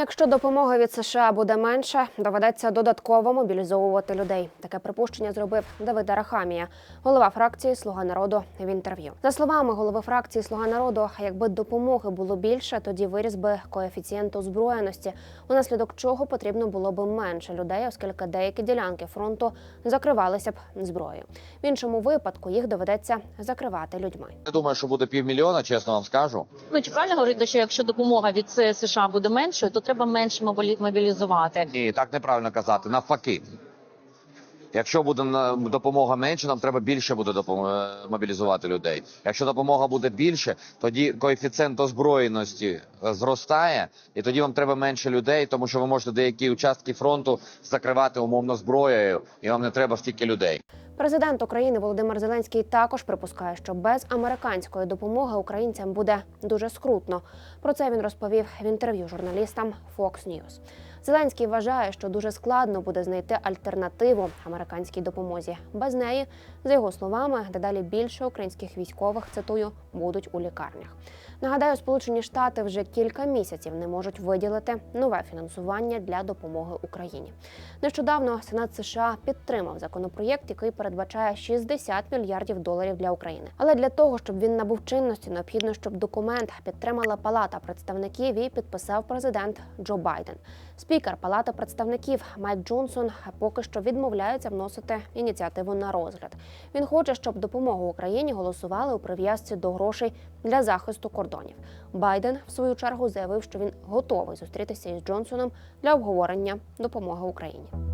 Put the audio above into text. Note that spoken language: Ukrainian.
Якщо допомоги від США буде менше, доведеться додатково мобілізовувати людей. Таке припущення зробив Давид Арахамія, голова фракції Слуга народу в інтерв'ю. За словами голови фракції Слуга народу, якби допомоги було більше, тоді виріс би коефіцієнт озброєності, унаслідок чого потрібно було б менше людей, оскільки деякі ділянки фронту закривалися б зброєю. В іншому випадку їх доведеться закривати людьми. Я думаю, що буде півмільйона, чесно вам скажу. Ну чи правильно говорити, що якщо допомога від США буде меншою, то треба менше мобілі- мобілізувати. Ні, так неправильно казати. Навпаки. Якщо буде допомога менше, нам треба більше буде допом- е, мобілізувати людей. Якщо допомога буде більше, тоді коефіцієнт озброєності е, зростає, і тоді вам треба менше людей, тому що ви можете деякі участки фронту закривати умовно зброєю, і вам не треба стільки людей. Президент України Володимир Зеленський також припускає, що без американської допомоги українцям буде дуже скрутно. Про це він розповів в інтерв'ю журналістам Fox News. Зеленський вважає, що дуже складно буде знайти альтернативу американській допомозі. Без неї, за його словами, дедалі більше українських військових цитую будуть у лікарнях. Нагадаю, Сполучені Штати вже кілька місяців не можуть виділити нове фінансування для допомоги Україні. Нещодавно Сенат США підтримав законопроєкт, який передбачає 60 мільярдів доларів для України. Але для того, щоб він набув чинності, необхідно, щоб документ підтримала Палата представників і підписав президент Джо Байден. Спікер Палати представників Майк Джонсон поки що відмовляється вносити ініціативу на розгляд. Він хоче, щоб допомогу Україні голосували у прив'язці до грошей для захисту кордонів. Байден, в свою чергу, заявив, що він готовий зустрітися із Джонсоном для обговорення допомоги Україні.